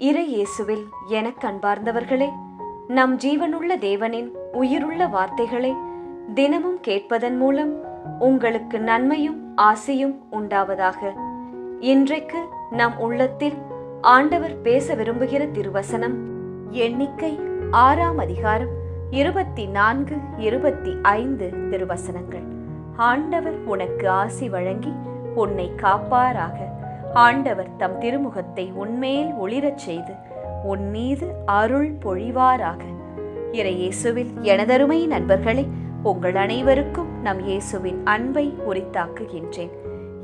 இறை இயேசுவில் எனக் அன்பார்ந்தவர்களே நம் ஜீவனுள்ள தேவனின் உயிருள்ள வார்த்தைகளை தினமும் கேட்பதன் மூலம் உங்களுக்கு நன்மையும் ஆசையும் உண்டாவதாக. இன்றைக்கு நம் உள்ளத்தில் ஆண்டவர் பேச விரும்புகிற திருவசனம் எண்ணிக்கை ஆறாம் அதிகாரம் இருபத்தி நான்கு இருபத்தி ஐந்து திருவசனங்கள். ஆண்டவர் உனக்கு ஆசி வழங்கி உன்னை காப்பாராக. ஆண்டவர் தம் திருமுகத்தை உன்மேல் ஒளிரச் செய்து உன் மீது அருள் பொழிவாராக. இறையேசுவில் எனதருமை நண்பர்களே உங்கள் அனைவருக்கும் நம் இயேசுவின் அன்பை உரித்தாக்குகின்றேன்.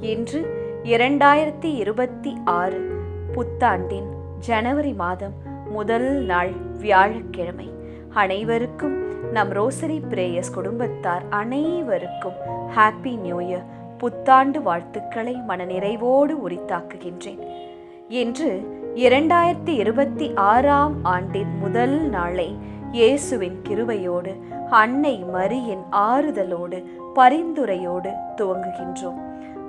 இன்று இரண்டாயிரத்தி இருபத்தி ஆறு புத்தாண்டின் ஜனவரி மாதம் முதல் நாள் வியாழக்கிழமை. அனைவருக்கும் நம் ரோசரி பிரேயர்ஸ் குடும்பத்தார் அனைவருக்கும் ஹாப்பி நியூ இயர். புத்தாண்டு வாழ்த்துக்களை மனநிறைவோடு உரித்தாக்குகின்றேன். என்று இரண்டாயிரத்தி இருபத்தி ஆறாம் ஆண்டின் முதல் நாளை இயேசுவின் கிருவையோடு அன்னை மரியின் ஆறுதலோடு பரிந்துரையோடு துவங்குகின்றோம்.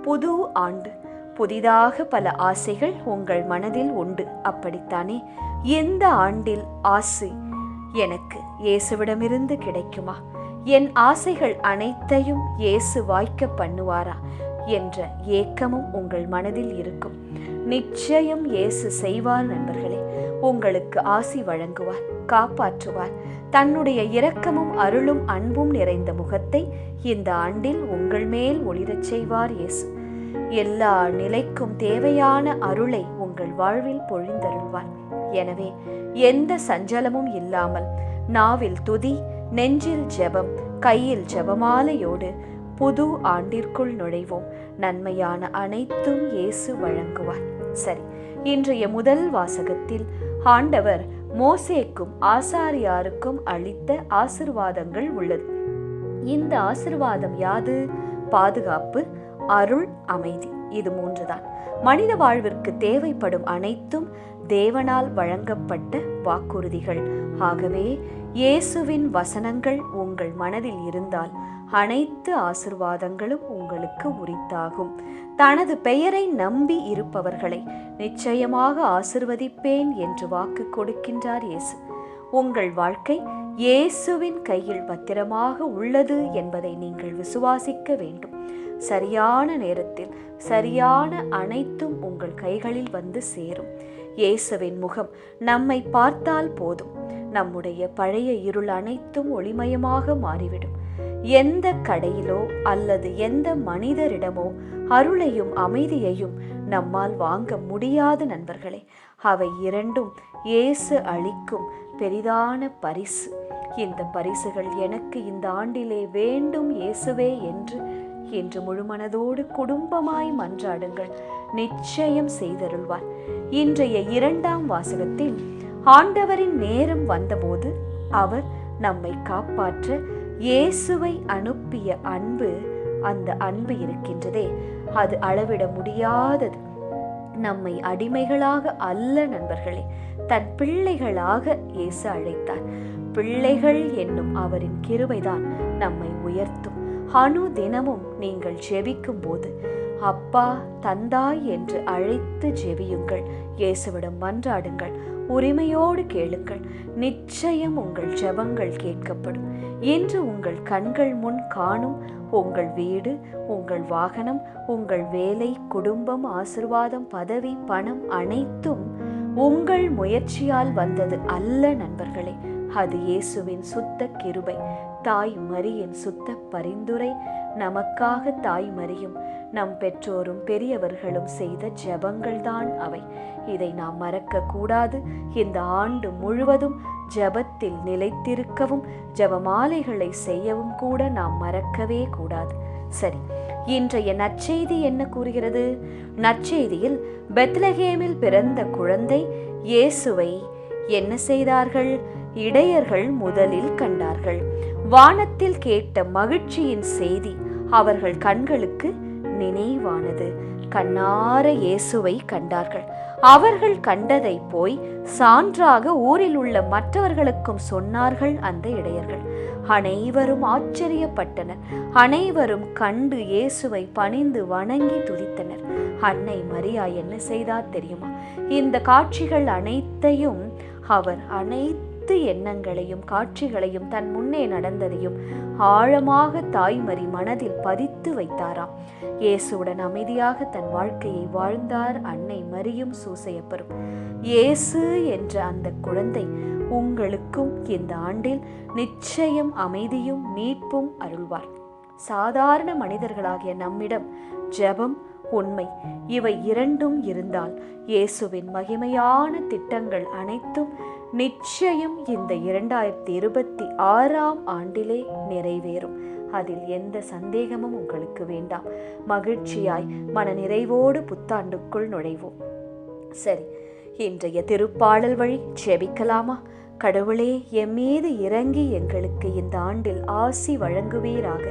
புது ஆண்டு. புதிதாக பல ஆசைகள் உங்கள் மனதில் உண்டு. அப்படித்தானே? எந்த ஆண்டில் ஆசை எனக்கு? இயேசுவிடமிருந்து கிடைக்குமா? என் ஆசைகள் அனைத்தையும் இயேசு வாய்க்க பண்ணுவாரா என்ற ஏக்கமும் உங்கள் மனதில் இருக்கும். நிச்சயம் இயேசு செய்வார் நண்பர்களே. உங்களுக்கு ஆசி வழங்குவார் காப்பாற்றுவார். தன்னுடைய இரக்கமும் அருளும் அன்பும் நிறைந்த முகத்தை இந்த ஆண்டில் உங்கள் மேல் ஒளிரச் செய்வார் இயேசு. எல்லா நிலைக்கும் தேவையான அருளை உங்கள் வாழ்வில் பொழிந்தருள்வார். எனவே எந்த சஞ்சலமும் இல்லாமல் நாவில் துதி நெஞ்சில் ஜெபம் கையில் ஜெபமாலையோடு புது ஆண்டிற்குள் நுழைவோம். நன்மையான அனைத்தும் இயேசு வழங்குவார். சரி இன்றைய முதல் வாசகத்தில் ஆண்டவர் மோசேக்கும் ஆசாரியாருக்கும் அளித்த ஆசிர்வாதங்கள் உள்ளது. இந்த ஆசிர்வாதம் யாது? பாதுகாப்பு அருள் அமைதி. இது மூன்றுதான். மனித வாழ்விற்கு தேவைப்படும் அனைத்தும் தேவனால் வழங்கப்பட்ட வாக்குறுதிகள். ஆகவே இயேசுவின் வசனங்கள் உங்கள் மனதில் இருந்தால் அனைத்து ஆசிர்வாதங்களும் உங்களுக்கு உரித்தாகும். தனது பெயரை நம்பி இருப்பவர்களை நிச்சயமாக ஆசிர்வதிப்பேன் என்று வாக்கு கொடுக்கின்றார் இயேசு. உங்கள் வாழ்க்கை இயேசுவின் கையில் பத்திரமாக உள்ளது என்பதை நீங்கள் விசுவாசிக்க வேண்டும். சரியான நேரத்தில் சரியான அனைத்தும் உங்கள் கைகளில் வந்து சேரும். இயேசுவின் முகம் நம்மை பார்த்தால் போதும். நம்முடைய பழைய இருள் அனைத்தும் ஒளிமயமாக மாறிவிடும். எந்த கடையிலோ அல்லது எந்த மனிதரிடமோ அருளையும் அமைதியையும் நம்மால் வாங்க முடியாது நண்பர்களே. அவை இரண்டும் இயேசு அளிக்கும் பெரிதான பரிசு. இந்த பரிசுகள் எனக்கு இந்த ஆண்டிலே வேண்டும் இயேசுவே என்று என்று முழுமனதோடு குடும்பமாய் மன்றாடுங்கள். நிச்சயம் செய்தருள்வார். இன்றைய இரண்டாம் வாசகத்தில் ஆண்டவரின் நேரம் வந்தபோது அவர் நம்மை காப்பாற்ற இயேசுவை அனுப்பிய அன்பு அந்த அன்பு இருக்கின்றதே. அது அளவிட முடியாதது. நம்மை அடிமைகளாக அல்ல நண்பர்களே. தன் பிள்ளைகளாக இயேசு அழைத்தார். பிள்ளைகள் என்னும் அவரின் கிருபைதான் நம்மை உயர்த்தும். அணு தினமும் நீங்கள் ஜெபிக்கும் போது அப்பா தந்தாய் என்று அழைத்து ஜெபியுங்கள். இயேசுவிடம் மன்றாடுங்கள். உரிமையோடு கேளுங்கள். நிச்சயம் உங்கள் ஜெபங்கள் கேட்கப்படும். என்று உங்கள் கண்கள் முன் காணும் உங்கள் வீடு உங்கள் வாகனம் உங்கள் வேலை குடும்பம் ஆசிர்வாதம் பதவி பணம் அனைத்தும் உங்கள் முயற்சியால் வந்தது அல்ல நண்பர்களே. அது இயேசுவின் சுத்த கிருபை. தாய் மரியின் சுத்த பரிந்துரை. நமக்காக தாய் மரியும் நம் பெற்றோரும் பெரியவர்களும் செய்த ஜெபங்கள்தான் அவை. இதை நாம் மறக்க கூடாது இந்த ஆண்டு முழுவதும் ஜெபத்தில் நிலைத்திருக்கவும் ஜெபமாலைகளை செய்யவும் கூட நாம் மறக்கவே கூடாது. சரி இன்றைய நற்செய்தி என்ன கூறுகிறது? நற்செய்தியில் பெத்லஹேமில் பிறந்த குழந்தை இயேசுவை என்ன செய்தார்கள்? இடையர்கள் முதலில் கண்டார்கள். வானத்தில் கேட்ட மகிழ்ச்சியின் செய்தி அவர்கள் கண்களுக்கு நினைவானது. கண்ணார இயேசுவை கண்டார்கள். அவர்கள் கண்டதை போய் சான்றாக ஊரில் உள்ள மற்றவர்களுக்கும் சொன்னார்கள் அந்த இடையர்கள். அனைவரும் ஆச்சரியப்பட்டனர். அனைவரும் கண்டு இயேசுவை பணிந்து வணங்கி துதித்தனர். அன்னை மரியா என்ன செய்தா தெரியுமா? இந்த காட்சிகள் அனைத்தையும் அவர் அனைத்து அனைத்து எண்ணங்களையும் காட்சிகளையும் தன் முன்னே நடந்ததையும் ஆழமாக தாய்மறி மனதில் பதித்து வைத்தாராம். இயேசுடன் அமைதியாக தன் வாழ்க்கையை வாழ்ந்தார். அன்னை மரியும் சூசையப்பரும். இயேசு என்ற அந்த குழந்தை உங்களுக்கும் இந்த ஆண்டில் நிச்சயம் அமைதியும் மீட்பும் அருள்வார். சாதாரண மனிதர்களாகிய நம்மிடம் ஜெபம் உண்மை இவை இரண்டும் இருந்தால் இயேசுவின் மகிமையான திட்டங்கள் அனைத்தும் நிச்சயம் இந்த இரண்டாயிரத்தி இருபத்தி ஆறாம் ஆண்டிலே நிறைவேறும். அதில் எந்த சந்தேகமும் உங்களுக்கு வேண்டாம். மகிழ்ச்சியாய் மன நிறைவோடு புத்தாண்டுக்குள் நுழைவோம். சரி இன்றைய திருப்பாடல் வழி செபிக்கலாமா கடவுளே என் மீது இறங்கி எங்களுக்கு இந்த ஆண்டில் ஆசி வழங்குவீராக.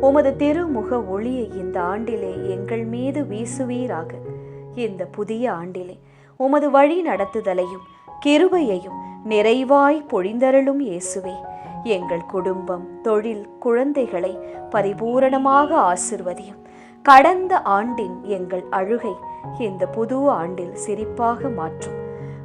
உமது திருமுக ஒளியை இந்த ஆண்டிலே எங்கள் மீது வீசுவீராக. இந்த புதிய ஆண்டிலே உமது வழி நடத்துதலையும் கிருபையையும் நிறைவாய் பொழிந்தருளும் இயேசுவே. எங்கள் குடும்பம் தொழில் குழந்தைகளை பரிபூரணமாக ஆசிர்வதியும். கடந்த ஆண்டின் எங்கள் அழுகை இந்த புது ஆண்டில் சிரிப்பாக மாற்றும்.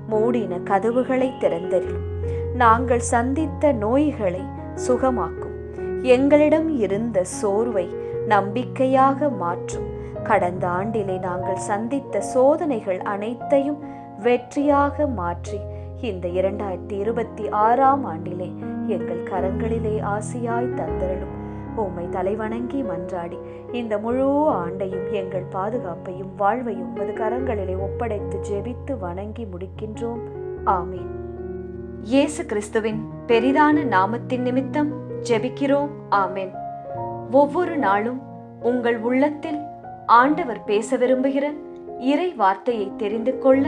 மூடின கதவுகளை திறந்தறியும் நாங்கள் சந்தித்த நோய்களை சுகமாக்கும். எங்களிடம் இருந்த சோர்வை நம்பிக்கையாக மாற்றும். கடந்த ஆண்டிலே நாங்கள் சந்தித்த சோதனைகள் அனைத்தையும் வெற்றியாக மாற்றி இந்த இரண்டாயிரத்தி இருபத்தி ஆறாம் ஆண்டிலே எங்கள் கரங்களிலே ஆசையாய் தந்தரலும் உம்மை தலைவணங்கி மன்றாடி. இந்த முழு ஆண்டையும் எங்கள் பாதுகாப்பையும் வாழ்வையும் உமது கரங்களிலே ஒப்படைத்து ஜெபித்து வணங்கி முடிக்கின்றோம். ஆமீன். இயேசு கிறிஸ்துவின் பெரிதான நாமத்தின் நிமித்தம் ஜெபிக்கிறோம். ஆமேன். ஒவ்வொரு நாளும் உங்கள் உள்ளத்தில் ஆண்டவர் பேச விரும்புகிற இறை வார்த்தையை தெரிந்து கொள்ள